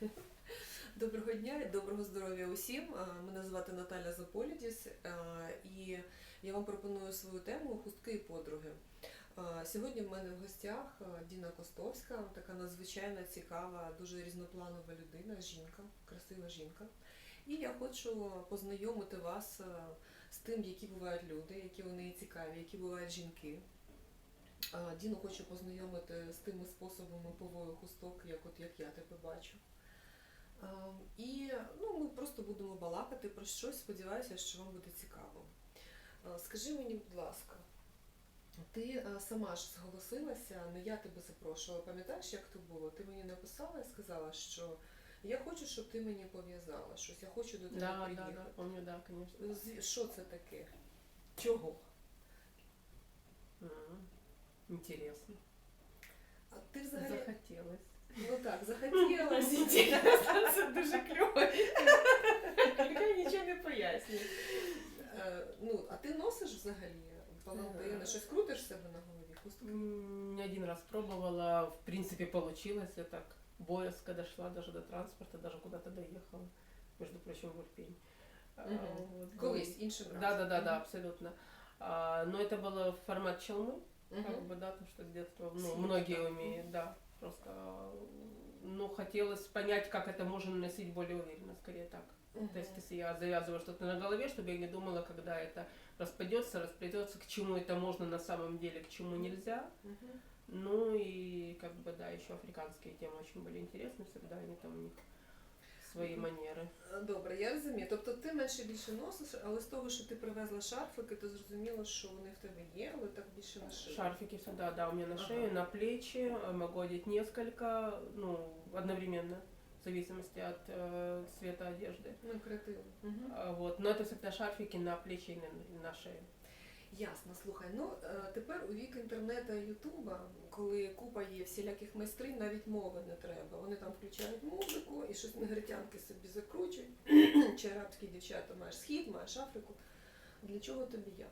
Доброго дня і доброго здоров'я усім. Мене звати Наталя Заполідіс, і я вам пропоную свою тему хустки і подруги. Сьогодні в мене в гостях Діна Костовська, така надзвичайно цікава, дуже різнопланова людина, жінка, красива жінка. І я хочу познайомити вас з тим, які бувають люди, які вони цікаві, які бувають жінки. Діну хочу познайомити з тими способами повою хусток, як от як я тебе бачу. Е, І ну, ми просто будемо балакати про щось. Сподіваюся, що вам буде цікаво. Е, Скажи мені, будь ласка, ти е, сама ж зголосилася, не я тебе запрошувала. Пам'ятаєш, як то було? Ти мені написала і сказала, що я хочу, щоб ти мені пов'язала щось, я хочу до тебе Да, да, приїхати. да, помню, да, конечно. Що це таке? Чого? М, Интересно. А ти взагалі Захотелось. ну так, захотілося. інтересно, Це дуже кльово. Я нічого не пояснюю. Е, Ну, а ти носиш взагалі палантини? Е. Щось крутиш в себе на голові? Хустку? М, Не один раз пробовала, в принципе, получилось. Я так боязко дошла даже до транспорта, даже куда-то доехала. Между прочим, в Ирпень. А, Мгм. вот, Колись іншим разом. Да, да, да, да, Мгм. абсолютно. А, но это было формат челмы, Мгм. как бы, да, то, что с детства, ну, Сильно многие так. умеют, да. Просто, ну, хотелось понять, как это можно носить более уверенно, скорее так. Мгм. То есть, если я завязываю что-то на голове, чтобы я не думала, когда это распадется, расплетется, к чему это можно на самом деле, к чему нельзя. Мгм. Ну и как бы да, еще африканские темы очень были интересны всегда, они там у них свои Мгм. манеры. Е, Добре, я розумію. Тобто ти менше більше носиш, але з того, що ти привезла шарфики, ти зрозуміла, що вони в тебе є, але так більше не шиї. Шарфики всегда, да, у меня на Ага. шее, на плечи, э, могу одеть несколько, ну, одновременно, в зависимости от э, цвета одежды. Ну, креативно. Мгм. А, Вот, но это всегда шарфики на плечи и на, на шею. Ясно, слухай. Ну е, тепер у вік інтернету і Ютуба, коли купа є всіляких майстринь, навіть мови не треба. Вони там включають музику і щось негритянки собі закручують. Чи арабські дівчата маєш схід, маєш Африку. Для чого тобі я?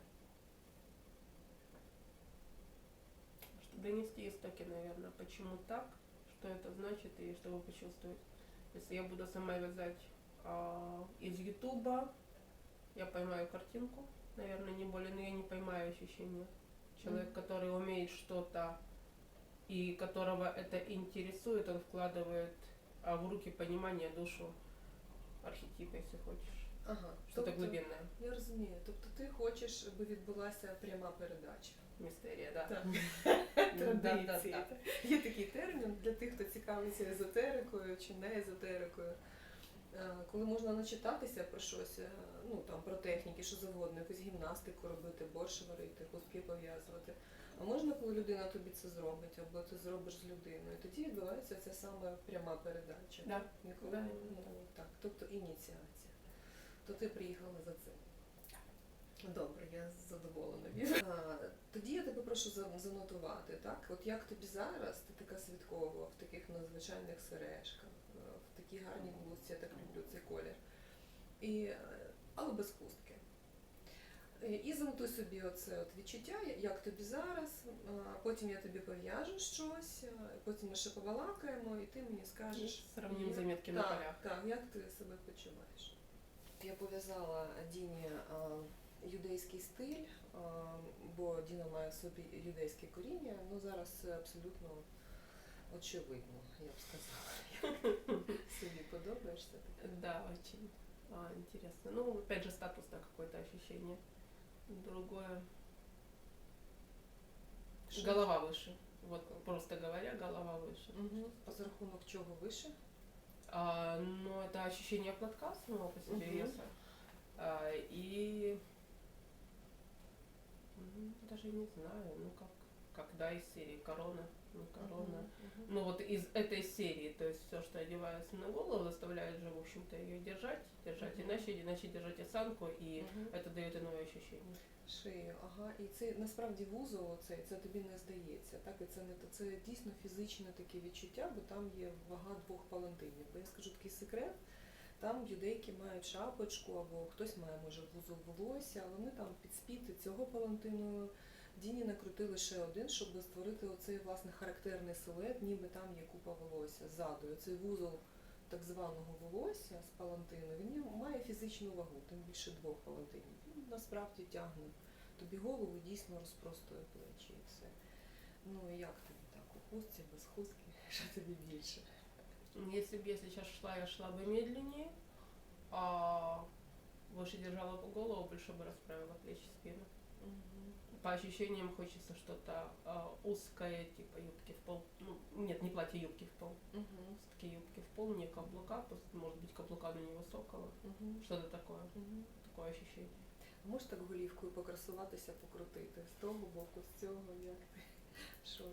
Чтобы донести истоки, наверное, почему так, что это значит и чтобы почувствовать. Если я буду сама вязать а, из Ютуба, я поймаю картинку, наверное, не более, но я не поймаю ощущения. Человек, Мгм. который умеет что-то и которого это интересует, он вкладывает а, в руки понимание, душу, архетип, если хочешь. Ага. Что-то тобто- глубинное. Я розумію. Тобто ти хочеш, аби відбулася пряма передача. Мистерия, да. Так. Да, да, Традиції. да. Є такий термін для тих, хто цікавиться езотерикою чи не езотерикою. Е, Коли можна начитатися про щось, е, ну там про техніки, що завгодно, якусь гімнастику робити, борщ варити, хустки пов'язувати. А можна, коли людина тобі це зробить, або ти зробиш з людиною, тоді відбувається ця саме пряма передача. Да. Яку- Да, ну, так, тобто ініціація. То ти приїхала за цим. Добре, я задоволена. А, Тоді я тебе прошу занотувати, так? От як тобі зараз, ти така святкова, в таких надзвичайних сережках, в такій гарній блузці, я так люблю цей колір. І, але без хустки. І занотуй собі оце от відчуття, як тобі зараз, потім я тобі пов'яжу щось, потім ми ще побалакаємо, і ти мені скажеш. Сравним як- на полях. Так, як ти себе почуваєш? Я пов'язала Діні а, юдейський стиль, а, бо Діна має в собі юдейське коріння, ну зараз це абсолютно очевидно, я б сказала. Собі подобаєшся таке? Да, очень а, интересно. Ну, опять же, статус, да, какое-то ощущение. Другое. Голова выше. Вот просто говоря, голова выше. Угу. За рахунок чого вище? А, но это ощущение платка самого по себе веса. А, и даже не знаю, ну как, когда из серии корона, ну корона. Мгм. Ну вот из этой серии, то есть все, что одевается на голову, заставляет же, в общем-то, ее держать, держать Мгм. иначе, иначе держать осанку, и Мгм. это дает иное ощущение. Шию, ага, і це насправді вузол оцей, це тобі не здається. Так, і це не це дійсно фізичне таке відчуття, бо там є вага двох палантинів. Бо я скажу такий секрет. Там юдейки мають шапочку, або хтось має може вузол волосся, але ми там під спіти цього палантину Діні накрутили ще один, щоб створити оцей власне характерний силует, ніби там є купа волосся ззаду. І Цей вузол так званого волосся з палантину, він є- має фізичну вагу, тим більше двох палантинів. Він насправді тягне тобі голову, дійсно розпростує плечі і все. Ну і як тобі так? У хустці, без хустки, що тобі більше? Если бы я сейчас шла, я шла бы медленнее, а выше держала бы голову, больше бы расправила плечи, спину. По ощущениям хочется что-то а, узкое, типа юбки в пол. Ну, нет, не платье, юбки в пол. Угу. Все-таки юбки в пол, не каблука, просто, может быть, каблука, но невысокого. Угу. Что-то такое, Угу. такое ощущение. Можеш так голівкою покрасуватися, покрутити з того боку, з цього, як ти? Що?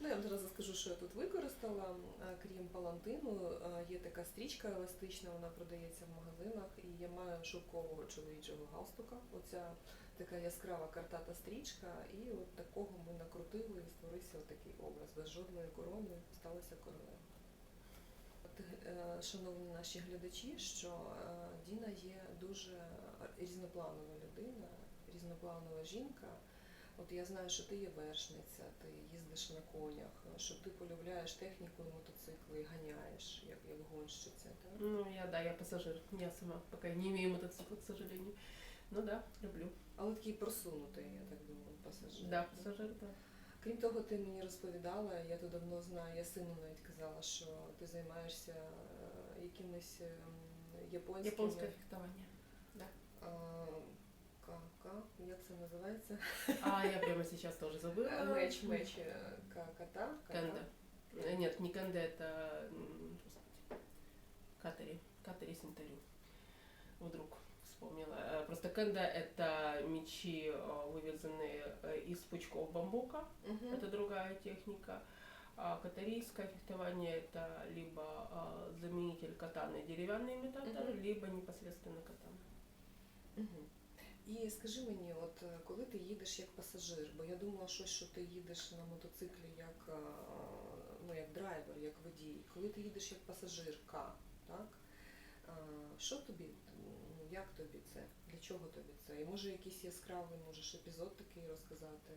Ну, я вам зараз скажу, що я тут використала. Е, Крім палантину, е, є така стрічка еластична, вона продається в магазинах, і я маю шовкового чоловічого галстука. Оця така яскрава картата стрічка, і от такого ми накрутили і створився такий образ. Без жодної корони сталася королева. Е, Шановні наші глядачі, що Діна є дуже різнопланова людина, різнопланова жінка. От я знаю, що ти є вершниця, ти їздиш на конях, що ти полюбляєш техніку і мотоцикли, і ганяєш, як, як гонщиця. Так? Ну, я, да, я пассажир. Я сама пока не имею мотоцикла, к сожалению. Ну да, люблю. Але такий просунутий, я так думаю, пасажир. Да, пассажир, да. Крім того, ти мені розповідала, я то давно знаю, я сину навіть казала, що ти займаєшся е, якимись ем, японськими... Японское фехтование. а, Как это называется? А, я прямо сейчас тоже забыла. Мэч, мэч, кота. Канда. Нет, не канда, это катери. Катери синтери. Вдруг вспомнила. Просто канда это мечи, вывезенные из пучков бамбука. Угу. Это другая техника. А катарийское фехтование это либо заменитель катаны деревянные метаторы, угу. либо непосредственно катана. Угу. І скажи мені, от е, коли ти їдеш як пасажир, бо я думала, щось, що ти їдеш на мотоциклі як, е, ну, як драйвер, як водій, коли ти їдеш як пасажирка, так? е, Що тобі, ну, як тобі це? Для чого тобі це? І може якийсь яскравий можеш епізод такий розказати,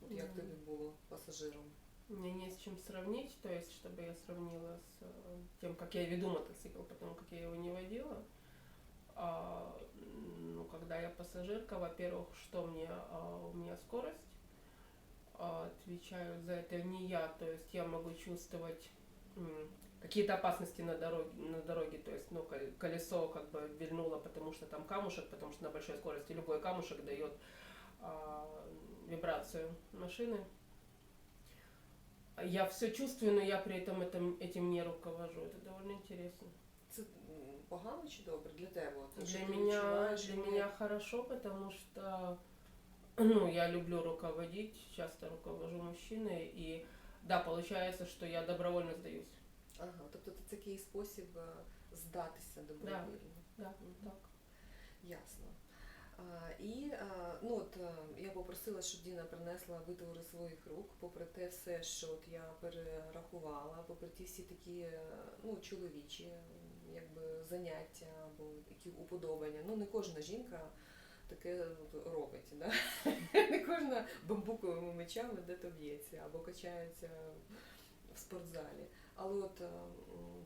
от як Мгм. тобі було пасажиром? Меня не с чем сравнить, то есть, чтобы я сравнила с э, тем, как я веду мотоцикл, потому как я его не водила. А, ну, когда я пассажирка, во-первых, что мне, а, у меня скорость, а, отвечаю за это не я, то есть я могу чувствовать какие-то опасности на дороге, на дороге, то есть, ну, кол- колесо как бы вильнуло, потому что там камушек, потому что на большой скорости любой камушек дает вибрацию машины. Я все чувствую, но я при этом этим, этим не руковожу. Это довольно интересно. Погано чи добре для тебе? От, Для мене меня, для коли- меня хорошо, потому что ну, я люблю руководить, часто руковожу мужчиной, и да, получается, что я добровольно сдаюсь. Ага, тобто це такий спосіб е, здатися добровільно. Да, Мгм. так. Ясно. І ну от е, я попросила, щоб Діна принесла витвори своїх рук, попри те все, що от я перерахувала, попри ті всі такі е, ну, чоловічі якби, заняття або такі уподобання. Ну не кожна жінка таке робить. Да? Не кожна бамбуковими мечами де-то б'ється або качається в спортзалі. Але от е,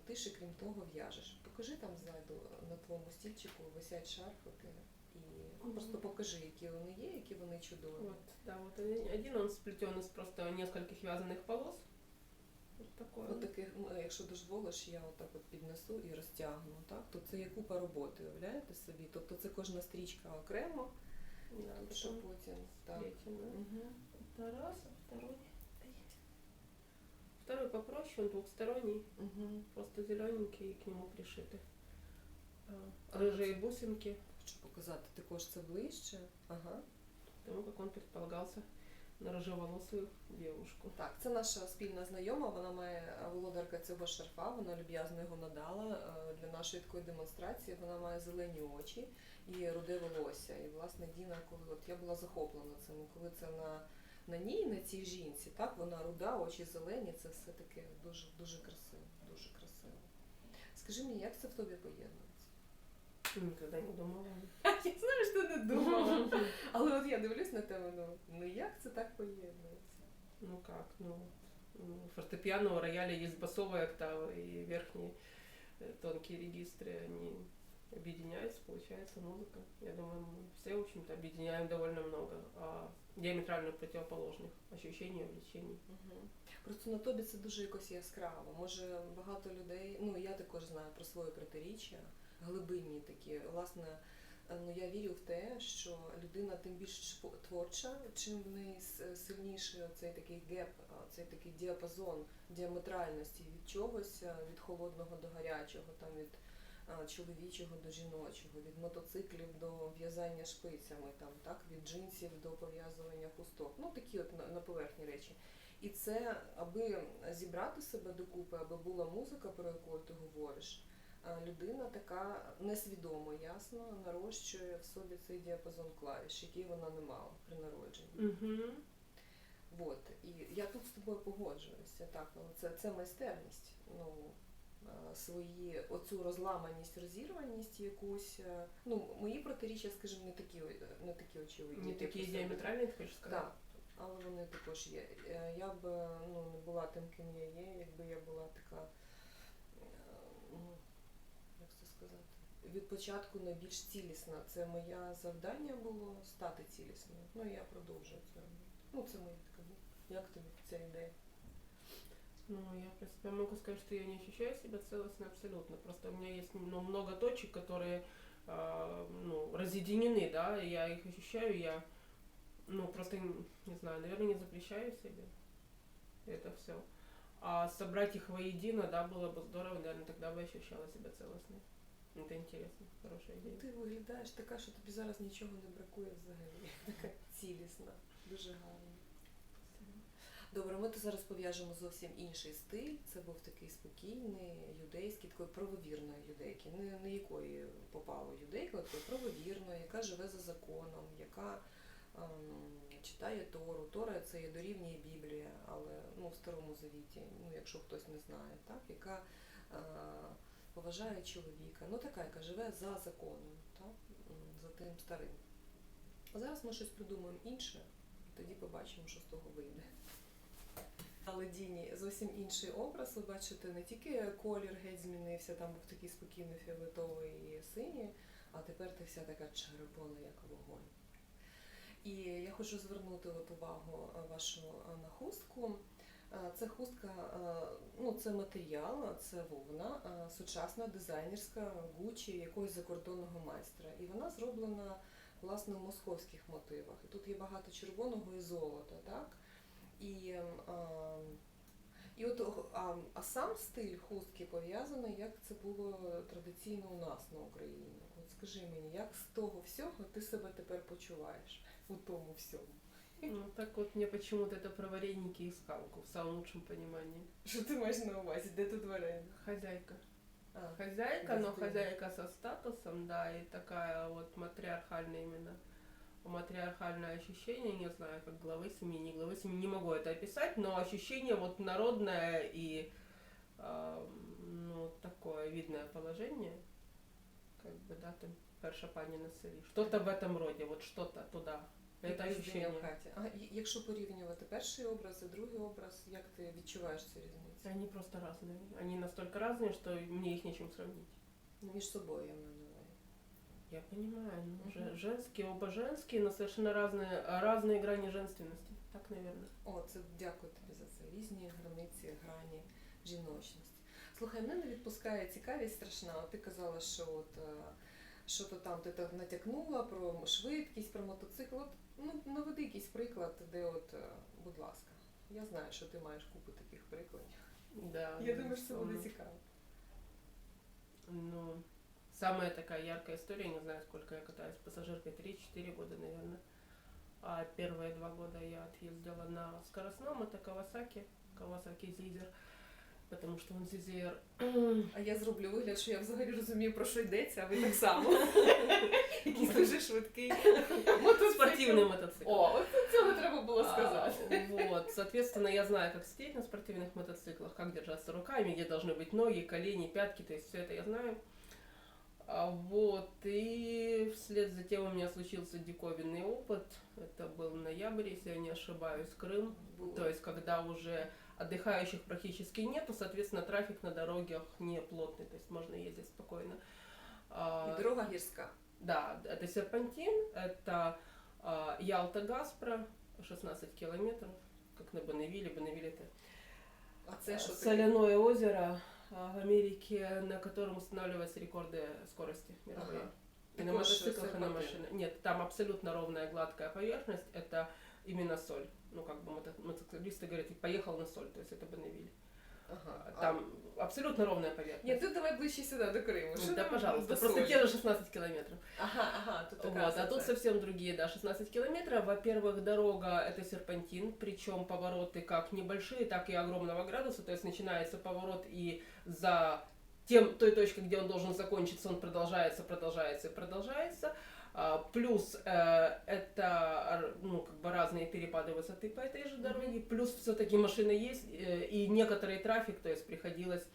ти ще крім того в'яжеш. Покажи там ззаду на твоєму стільчику висять шарфики і ну, просто покажи, які вони є, які вони чудові. Вот, да, вот один один он сплетен из просто нескольких вязаных полос. Вот такой. От таких, ну, якщо дозволиш, я отак от піднесу і розтягну. Так? То це є купа роботи, уявляєте собі? Тобто це кожна стрічка окремо, Да, що потом потім так. сплетено. Угу. Это раз, а второй. Второй попроще, он двухсторонний, Угу. просто зелененький, и к нему пришиты а, А, рыжие бусинки, Хочу показати також це ближче. Ага. потому как он предполагался на рыжеволосую девушку. Так, це наша спільна знайома. Вона має володарка цього шарфа. Вона люб'язно його надала е, для нашої такої демонстрації. Вона має зелені очі і руде волосся. І власне Діна, коли от я була захоплена цим, коли це на, на ній, на цій жінці, так вона руда, очі зелені. Це все таке дуже дуже красиво. Дуже красиво. Скажи мені, як це в тобі поєднується? Никогда не думала. Я знаю, що ти не думала. Але от я дивлюсь на тебе, ну, ну як це так поєднується? Ну как, ну, ну, фортепиано, у рояля есть басовая октава и верхний э, тонкие регистры, они объединяются, получается музыка. Я думаю, мы все, в общем-то, объединяем довольно много а, диаметрально противоположных ощущений, влечений. Мгм. Просто на тобі це дуже якось яскраво. Може, багато людей, ну я також знаю про своє протиріччя, глибинні такі. Власне, е, ну я вірю в те, що людина тим більш творча, чим в неї сильніший цей такий геп, цей такий діапазон діаметральності від чогось, е, від холодного до гарячого, там від чоловічого до жіночого, від мотоциклів до в'язання шпицями, там так від джинсів до пов'язування хусток. Ну такі от на, поверхні речі. І це, аби зібрати себе докупи, аби була музика, про яку ти говориш, людина така несвідомо, ясно, нарощує в собі цей діапазон клавіш, який вона не мала при народженні. Угу. От. І я тут з тобою погоджуюся. Так, ну, це, це майстерність. Ну, свої, оцю розламаність, розірваність якусь. е, Ну, мої протиріччя, скажімо, не такі, не такі очевидні. Не Ти себе. диаметральные, ты хочешь сказать? Так, але вони також є. Е, Я б е, ну, не була тим, ким я є, якби я була така, від початку найбільш цілісна. Це моє завдання було стати цілісною. Ну і я продовжую це робити. Ну, це моя така. думка. Як тобі ця ідея? Ну, я, в принципе, могу сказать, что я не ощущаю себя целостно абсолютно. Просто у меня есть ну, много точек, которые а, ну, разъединены, да, и я их ощущаю, я, ну, просто, н- не знаю, наверное, не запрещаю себе это все. А собрать их воедино, да, было бы здорово, наверное, тогда бы ощущала себя целостной. Это интересно, хорошая Ну, идея. ти виглядаєш така, що тобі зараз нічого не бракує взагалі. Така цілісна, дуже гарна. Добре, ми то зараз пов'яжемо зовсім інший стиль. Це був такий спокійний, юдейський, такої правовірної юдейки. Не, не якої попало юдейка, а такої правовірної, яка живе за законом, яка ем, читає Тору. Тора це є дорівнює Біблія, але ну, в Старому Завіті, ну, якщо хтось не знає, так, яка е, поважає чоловіка. Ну така, яка живе за законом, так, за тим старим. А зараз ми щось придумаємо інше, і тоді побачимо, що з того вийде. Але Діні зовсім інший образ. Ви бачите, не тільки колір геть змінився, там був такий спокійний фіолетовий і синій, а тепер ти вся така червона, як вогонь. І я хочу звернути от увагу вашу на хустку. Е, Це хустка, е, ну це матеріал, це вовна, сучасна дизайнерська Гучі якогось закордонного майстра. І вона зроблена власне в московських мотивах. І тут є багато червоного і золота, так? І, а, і от, а, а сам стиль хустки пов'язаний, як це було традиційно у нас на Україні. От скажи мені, як з того всього ти себе тепер почуваєш у тому всьому? Ну, так вот мне почему-то это про вареники и скалку в самом лучшем понимании. Що ти маєш на увазі? Де тут варення? Хозяйка. А, Хозяйка, но Гостиная. хозяйка со статусом, да, и такая вот матриархальная именно матриархальное ощущение, не знаю, как главы семьи, не главы семьи, не могу это описать, но ощущение вот народное и а, ну, такое видное положение, как бы, да, там перша пані на селі. Что-то в этом роде, вот что-то туда. Это Якесь ощущение. день в хаті. А і- якщо порівнювати перший образ і другий образ, як ти відчуваєш цю різницю? Они просто разные. Они настолько разные, что мне их нечем сравнить. Ну, між собою я маю на увазі. Я понимаю, ну, Мгм. же- женские, оба женские, но совершенно разные, а, разные грани женственности. Так, наверное. О, це дякую тобі за це. Різні границі, грані жіночності. Слухай, мене не відпускає цікавість страшна. От ти казала, що от е, що то там ти так натякнула про швидкість, про мотоцикл. От, ну, наведи якийсь приклад, де от, е, будь ласка. Я знаю, що ти маєш купу таких прикладів. Да. Я думаю, що це буде безусловно. цікаво. Ну, самая такая яркая история, не знаю, сколько я катаюсь пассажиркой, 3-4 года, наверное. А первые два года я отъездила на скоростном, это Кавасаки, Кавасаки Зизер, Потому он Зизер А я зроблю вигляд, що я взагалі розумію, про що йдеться, а ви так само. Якийсь дуже швидкий мотоцикл. спортивный мотоцикл. О, цього треба було сказати. А, Вот, соответственно, я знаю, как сидеть на спортивных мотоциклах, как держаться руками, где должны быть ноги, колени, пятки, то есть все это я знаю. А, Вот, и вслед за тем у меня случился диковинный опыт. Это был ноябрь, если я не ошибаюсь, Крым. То есть, когда уже отдыхающих практически нету, соответственно, трафик на дорогах не плотный, то есть можно ездить спокойно. А, І дорога гірська. Да, это серпантин, это а, Ялта-Гаспро, 16 километров, как на Бонневиле. Бонневиль это А це що таке? соляное озеро а, в Америке, на котором устанавливаются рекорды скорости мировые. Ага. И на мотоциклах, и на машинах. Нет, там абсолютно ровная гладкая поверхность, это именно соль Ну, как бы мото- мотоциклисты говорят, поехал на соль, то есть это Бонневиль. Ага. а- Там абсолютно ровная поверхность. Ні, ти давай ближче сюди до Криму. Що да, там пожалуйста, до просто солі? те же 16 километров. Ага, ага, тут така Вот, а тут асоціація. совсем другие, да, 16 километров. Во-первых, дорога это серпантин, причем повороты как небольшие, так и огромного градуса. То есть начинается поворот и за тем, той точкой, где он должен закончиться, он продолжается, продолжается и продолжается. А, Плюс э, это р- ну, как бы разные перепады высоты по этой же дороге. Плюс все-таки машина есть э, и некоторый трафик, то есть приходилось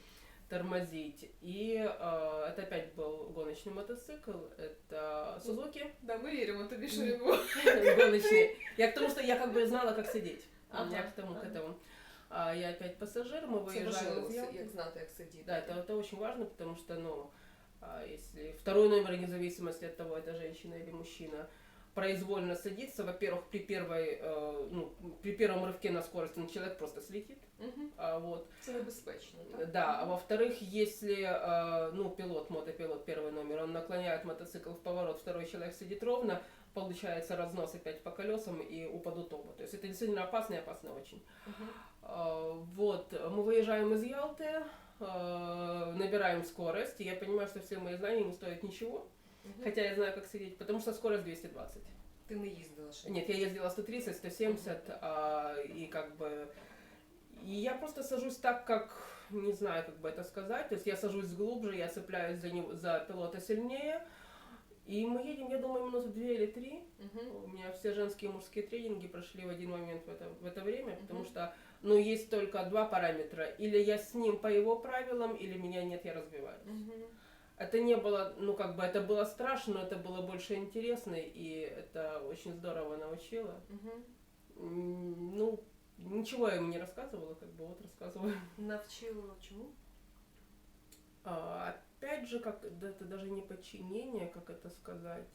тормозить. И э, это опять был гоночный мотоцикл. Это Сузуки Да, ми віримо тобі, що він був. гоночный. Я к тому, что я как бы знала, как сидеть. Ага, Я к тому, к ага. этому. А, я опять пассажир, мы Це выезжаем важливо, из Ялты. як знати, як сидіти. Да, это, это очень важно, потому что, ну, а, если второй номер, вне зависимости от того, это женщина или мужчина, произвольно садится, во-первых, при первой, э, ну, при первом рывке на скорости ну, человек просто слетит, Мгм. а вот, Це небезпечно, так? да, а во-вторых, если, э, ну, пилот, мотопилот, первый номер, он наклоняет мотоцикл в поворот, второй человек сидит ровно, получается разнос опять по колесам и упадут оба. То есть это действительно опасно и опасно очень. Мгм. А, Вот, мы выезжаем из Ялты, а, набираем скорость, и я понимаю, что все мои знания не стоят ничего, Мгм. хотя я знаю, как сидеть, потому что скорость 220. Ти не їздила ще. Нет, я ездила 130, 170, а, и как бы... И я просто сажусь так, как, не знаю, как бы это сказать, то есть я сажусь глубже, я цепляюсь за, него, за пилота сильнее, и мы едем, я думаю, минут две или три, Мгм. у меня все женские и мужские тренинги прошли в один момент в это, в это время, потому Мгм. что, ну, есть только два параметра. Или я с ним по его правилам, или меня нет, я разбиваюсь. Мгм. Это не было, ну, как бы, это было страшно, но это было больше интересно, и это очень здорово научило. М, Ну, ничего я ему не рассказывала, как бы, вот рассказываю. Навчила чому? А, опять же, как, да, это даже не подчинение, как это сказать,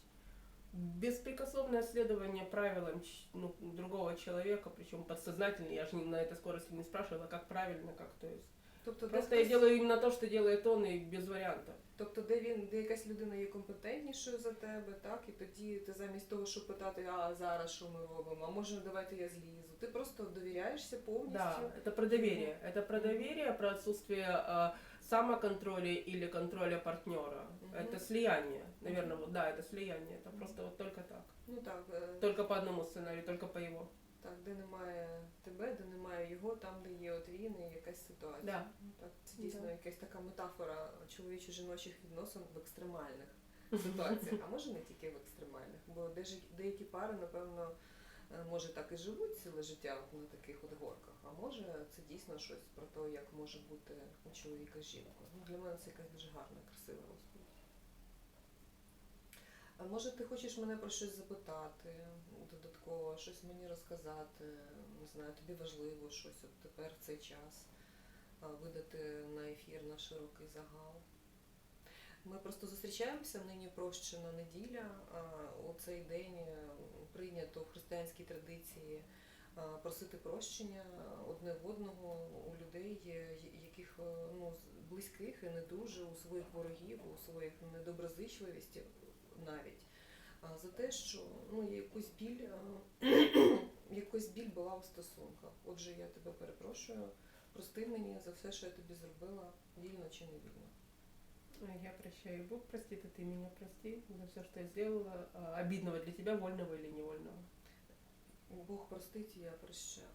беспрекословное следование правилам ч- ну, другого человека, причем подсознательно, я же не- на этой скорости не спрашивала, как правильно, как, то есть. Тобто, де Просто я хтось- делаю именно то, что делает он, и без вариантов. Тобто, де він, де якась людина є компетентнішою за тебе, так, і тоді ти замість того, щоб питати, а зараз що ми робимо, а може давайте я злізу. Ти просто довіряєшся повністю. Да, это про доверие. Это про доверие, про отсутствие э, самоконтроля или контроля партнера. Мгм. Это слияние. Наверное, вот да, это слияние. Это просто вот только так. Ну так, е, Только по одному сценарию, только по его. так, де немає тебе, де немає його, там, де є от він і якась ситуація. Да. Ну, так, це дійсно Да. якась така метафора чоловічо-жіночих відносин в екстремальних ситуаціях, а може не тільки в екстремальних, бо деж- деякі пари, напевно, е, може так і живуть ціле життя на таких от горках, а може це дійсно щось про те, як може бути у чоловіка з жінкою. Ну, для мене це якась дуже гарна, красива розповідь. А може ти хочеш мене про щось запитати, додатково, щось мені розказати, не знаю, тобі важливо щось от тепер в цей час видати на ефір на широкий загал. Ми просто зустрічаємося нині прощена неділя. У цей день е, прийнято в християнській традиції просити прощення одне в одного у людей, е, яких е, ну, близьких і не дуже, у своїх ворогів, у своїх недоброзичливості навіть. За те, що ну, якусь біль, якусь біль була в стосунках. Отже, я тебе перепрошую. Прости мені за все, що я тобі зробила, вільно чи не вільно. Я прощаю, Бог простит, и ты меня прости за все, что я сделала, обидного для тебя, вольного или невольного. Бог простить, я прощаю.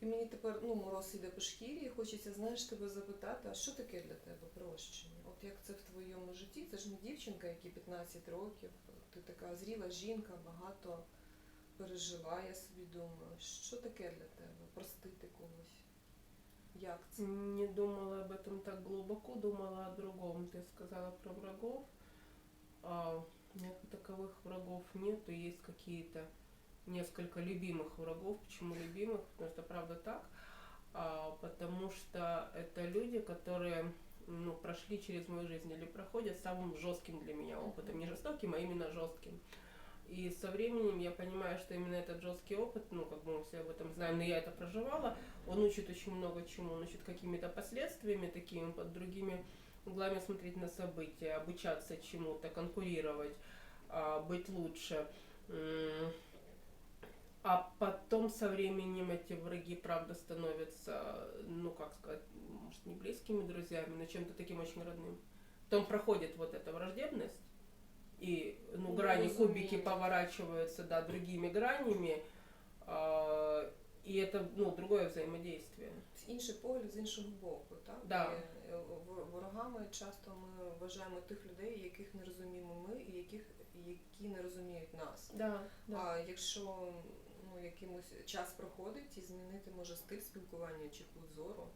І мені тепер ну, мороз іде по шкірі, і хочеться, знаєш, тебе запитати, а що таке для тебе прощення? От як це в твоєму житті? Це ж не дівчинка, якій 15 років, ти така зріла жінка, багато пережила, я собі думаю. Що таке для тебе? Простити когось? Це? Не думала об этом так глубоко, думала о другом. Ты сказала про врагов. А, у меня таковых врагов нету, есть какие-то несколько любимых врагов. Почему любимых? Потому что правда так. а, потому что это люди, которые ну, прошли через мою жизнь или проходят самым жестким для меня опытом, не жестоким, а именно жестким. И со временем я понимаю, что именно этот жесткий опыт, ну, как бы мы все об этом знаем, но я это проживала, он учит очень много чему, он учит какими-то последствиями такими, под другими углами смотреть на события, обучаться чему-то, конкурировать, а, быть лучше. А потом со временем эти враги, правда, становятся, ну, как сказать, может, не близкими друзьями, но чем-то таким очень родным. Потом проходит вот эта враждебность, и ну, грани кубики поворачиваются, да, другими гранями, а, и это, ну, другое взаимодействие. Інший погляд з іншого боку, так? Да. І, е, ворогами часто ми вважаємо тих людей, яких не розуміємо ми, і яких які не розуміють нас. Да, да. А якщо ну, якимось час проходить і змінити може стиль спілкування чи кут зору,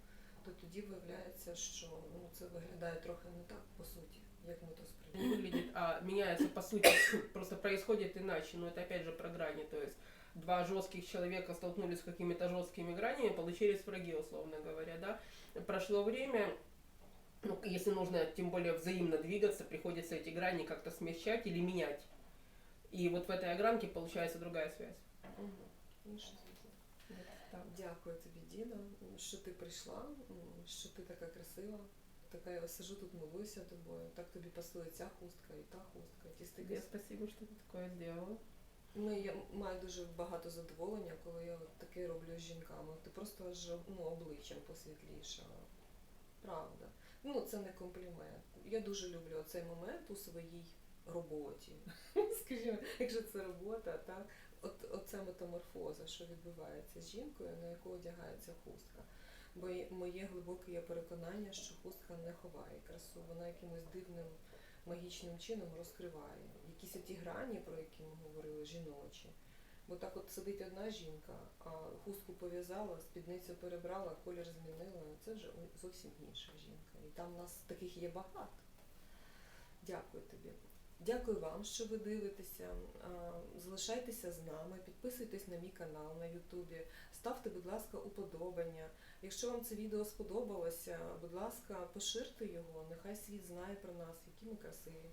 то тоді виявляється, що ну, це виглядає трохи не так по суті, як ми то не сприймаємо. выглядит, а меняется по сути, просто происходит иначе, но это опять же про грани, то есть два жестких человека столкнулись с какими-то жесткими гранями, получились враги, условно говоря, да. Прошло время, ну, если нужно тем более взаимно двигаться, приходится эти грани как-то смягчать или менять. И вот в этой огранке получается другая связь. Мгм. Інше звісно. Вот так. Дякую тобі, Діна, що ти прийшла, м, що ти така красива. Така я сижу тут, милуюся тобою. Так тобі пасує ця хустка і та хустка, ті стики. Спасибо, что ты такое сделала. Ну, я маю дуже багато задоволення, коли я от таке роблю з жінками. Ти просто аж ну, обличчям посвітлішала. Правда. Ну, це не комплімент. Я дуже люблю цей момент у своїй роботі. Скажімо, якщо це робота, так? От, оця метаморфоза, що відбувається з жінкою, на яку одягається хустка. Бо моє глибоке є переконання, що хустка не ховає красу, вона якимось дивним магічним чином розкриває. Якісь оті грані, про які ми говорили, жіночі. Бо так от сидить одна жінка, а хустку пов'язала, спідницю перебрала, колір змінила. Це вже зовсім інша жінка. І там нас таких є багато. Дякую тобі. Дякую вам, що ви дивитеся. Залишайтеся з нами, підписуйтесь на мій канал на Ютубі, ставте, будь ласка, уподобання. Якщо вам це відео сподобалося, будь ласка, поширте його, нехай світ знає про нас, які ми красиві.